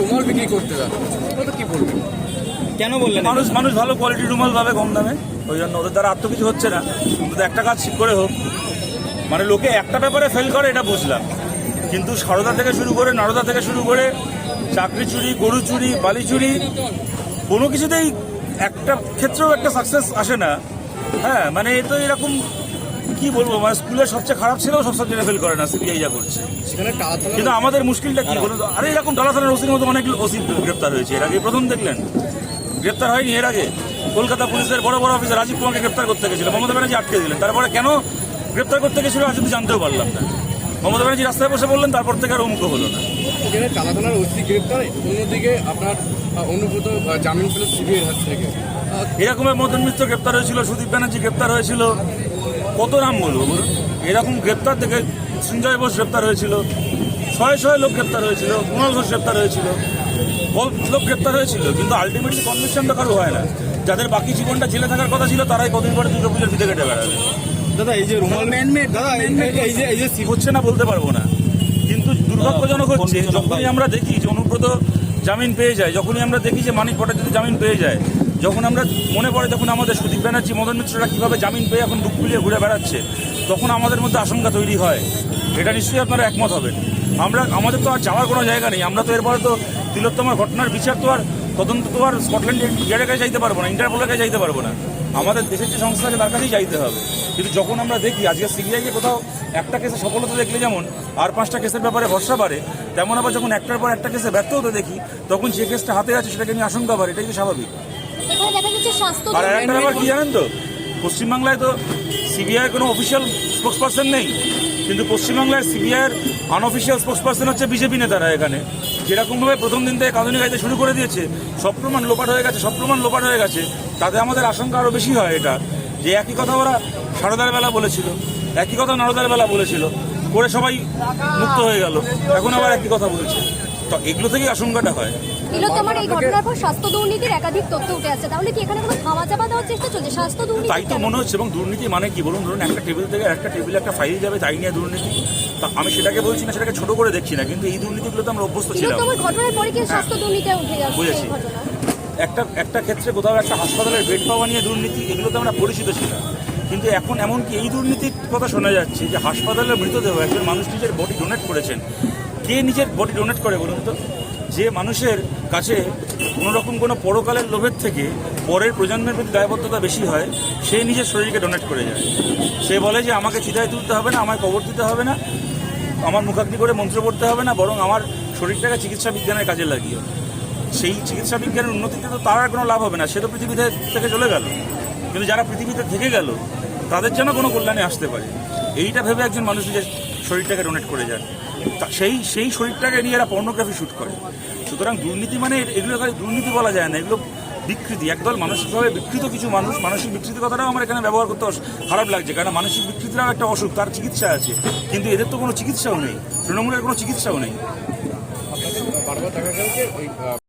রুমাল বিক্রি করতে ওটা কি বলবেন কেন বললেন মানুষ মানুষ ভালো কোয়ালিটির রুমাল পাবে কম দামে। ওই জন্য ওদের দ্বারা আর তো কিছু হচ্ছে না। কিন্তু একটা কাজ ঠিক করে হোক। মানে লোকে একটা ব্যাপারে ফেল করে এটা বুঝলাম। কিন্তু সারদা থেকে শুরু করে নরদা থেকে শুরু করে চাকরি চুরি গরু চুরি বালি চুরি কোনো কিছুতেই একটা ক্ষেত্রেও একটা সাকসেস আসে না। হ্যাঁ মানে এ তো এরকম কি বলব? মানে স্কুলের সবচেয়ে খারাপ ছেলেও সব সাবজেক্টে ফেল করে না সিবিআই যা করছে। কিন্তু আমাদের মুশকিলটা কি বলুন তো? আরে এরকম ডালা থানার ওসির মতো অনেক ওসি গ্রেপ্তার হয়েছে। এর আগে প্রথম দেখলেন। গ্রেপ্তার হয়নি এর আগে। কলকাতা পুলিশের বড় বড় অফিসার রাজীব কুমারকে গ্রেপ্তার করতে গেছিল। মমতা ব্যানার্জি আটকে দিলেন। তারপরে কেন গ্রেপ্তার করতে গেছিল আজ অব্দি জানতেও পারলাম না। মমতা ব্যানার্জি রাস্তায় বসে বললেন তারপর থেকে আর অমুখ হলো না। এখানে ওসি গ্রেপ্তার অন্যদিকে আপনার আহ, জামিন পেল সিবিআইয়ের হাত থেকে। এরকমের মদন মিত্র গ্রেপ্তার হয়েছিল সুদীপ ব্যানার্জি গ্রেপ্তার হয়েছিল। কত নাম বলব বলুন? এরকম গ্রেপ্তার থেকে সঞ্জয় বোস গ্রেপ্তার হয়েছিল ছয় ছয় লোক গ্রেপ্তার হয়েছিল কুণাল ঘোষ গ্রেপ্তার হয়েছিল বহুত লোক গ্রেপ্তার হয়েছিল কিন্তু আলটিমেটলি তো কারও হয় না। যাদের বাকি জীবনটা জেলে থাকার কথা ছিল তারাই কদিন পরে দুর্গা পুজোর ফিতে কেটে বেড়াবে। দাদা এই যে রুমাল ম্যানমেড দাদা এই- যে এই যে হচ্ছে না বলতে পারব না। কিন্তু দুর্ভাগ্যজনক হচ্ছে যখনই আমরা দেখি যে অনুব্রত জামিন পেয়ে যায় যখনই আমরা দেখি যে মানিক ভট্টাচার্য জামিন পেয়ে যায় যখন আমরা মনে পড়ে যখন আমাদের সুদীপ ব্যানার্জি, মদন মিত্ররা কীভাবে জামিন পেয়ে এখন বুক ফুলিয়ে ঘুরে বেড়াচ্ছে, তখন আমাদের মধ্যে আশঙ্কা তৈরি হয়। এটা নিশ্চয়ই আপনারা একমত হবেন। আমরা, আমাদের তো আর যাওয়ার কোনো জায়গা নেই। আমরা তো এরপরে তো তিলোত্তমার ঘটনার বিচার তো আর তদন্ত তো আর স্কটল্যান্ড ইয়ার্ডের কাছে যাইতে পারব না, ইন্টারপোলের কাছে যাইতে পারব না। আমাদের দেশের যে সংস্থা আছে তার কাছেই যাইতে হবে। কিন্তু যখন আমরা দেখি, আজকে সিবিআইকে কোথাও একটা কেসে সফলতা দেখলে যেমন আর পাঁচটা কেসের ব্যাপারে ভরসা বাড়ে, তেমন আবার যখন একটার পর একটা কেসে ব্যর্থ হতে দেখি, তখন যে কেসটা হাতে আছে সেটাকে নিয়ে আশঙ্কা বাড়ে, এটাই তো স্বাভাবিক। এখানে দেখা যাচ্ছে স্বাস্থ্য আর একটা ব্যাপার কি জানেন তো? পশ্চিমবাংলায় তো সিবিআই কোনো অফিসিয়াল স্পোক্স পার্সন নেই। কিন্তু পশ্চিমবাংলায় সিবিআইয়ের আনঅফিসিয়াল স্পোক্স পার্সন হচ্ছে বিজেপি নেতারা এখানে। যেরকমভাবে প্রথম দিন থেকে কাঁদুনি গাইতে শুরু করে দিয়েছে সব প্রমাণ লোপাট হয়ে গেছে সব প্রমাণ লোপাট হয়ে গেছে। তাতে আমাদের আশঙ্কা আরও বেশি হয় এটা। যে একই কথা ওরা সারদার বেলা বলেছিল। একই কথা নারদার বেলা বলেছিল। করে সবাই মুক্ত হয়ে গেল। এখন আবার একই কথা বলছে। তো এগুলো থেকেই আশঙ্কাটা হয়। তিলোত্তমার এই ঘটনার পর স্বাস্থ্য দুর্নীতির একাধিক তথ্য উঠে আসছে। তাহলে কি এখানে কোনো থামা চাপা দেওয়ার চেষ্টা চলছে? স্বাস্থ্য দুর্নীতি তাই তো মনে হচ্ছে এবং দুর্নীতি মানে কি? বলুন ধরুন একটা টেবিল থেকে একটা টেবিলে একটা ফাইল যাবে তাই নিয়ে দুর্নীতি? তা আমি সেটাকে বলছি না সেটাকে ছোট করে দেখছি না কিন্তু এই দুর্নীতিগুলো তো আমরা অভ্যস্ত ছিলাম। ঘটনার পরে কি স্বাস্থ্য দুর্নীতি উঠে যাচ্ছে বুঝেছি। একটা একটা ক্ষেত্রে কোথাও একটা হাসপাতালের বেড পাওয়া নিয়ে দুর্নীতি এগুলো তো আমরা পরিচিত ছিলাম। কিন্তু এখন এমনকি এই দুর্নীতির কথা শোনা যাচ্ছে যে হাসপাতালের মৃতদেহ একজন মানুষ নিজের বডি ডোনেট করেছেন। কে নিজের বডি ডোনেট করে বলুন তো? যে মানুষের কাছে কোনো রকম কোনো পরকালের লোভের থেকে পরের প্রজন্মের প্রতি দায়বদ্ধতা বেশি হয়, সে নিজের শরীরকে ডোনেট করে যায়। সে বলে যে, আমাকে চিতায় তুলতে হবে না, আমায় কবর দিতে হবে না, আমার মুখাগ্নি করে মন্ত্র পড়তে হবে না, বরং আমার শরীরটাকে চিকিৎসা বিজ্ঞানের কাজে লাগিও সেই চিকিৎসা বিজ্ঞানের উন্নতিতে তো তার আর কোনো লাভ হবে না, সে তো পৃথিবীতে থেকে চলে গেল। কিন্তু যারা পৃথিবীতে থেকে গেল, তাদের যেন কোনো কল্যাণে আসতে পারে। এইটা ভেবে একজন মানুষ নিজের শরীরটাকে ডোনেট করে যান সেই সেই শরীরটাকে নিয়ে এরা পর্নোগ্রাফি শ্যুট করে। সুতরাং দুর্নীতি মানে এগুলো দুর্নীতি বলা যায় না, এগুলো বিকৃতি। একদল মানসিকভাবে বিকৃত কিছু মানুষ, মানসিক বিকৃতি কথাটাও আমার এখানে ব্যবহার করতে খারাপ লাগছে, কারণ মানসিক বিকৃতিটাও একটা অসুখ, তার চিকিৎসা আছে। কিন্তু এদের তো কোনো চিকিৎসাও নেই, তৃণমূলের কোনো চিকিৎসাও নেই।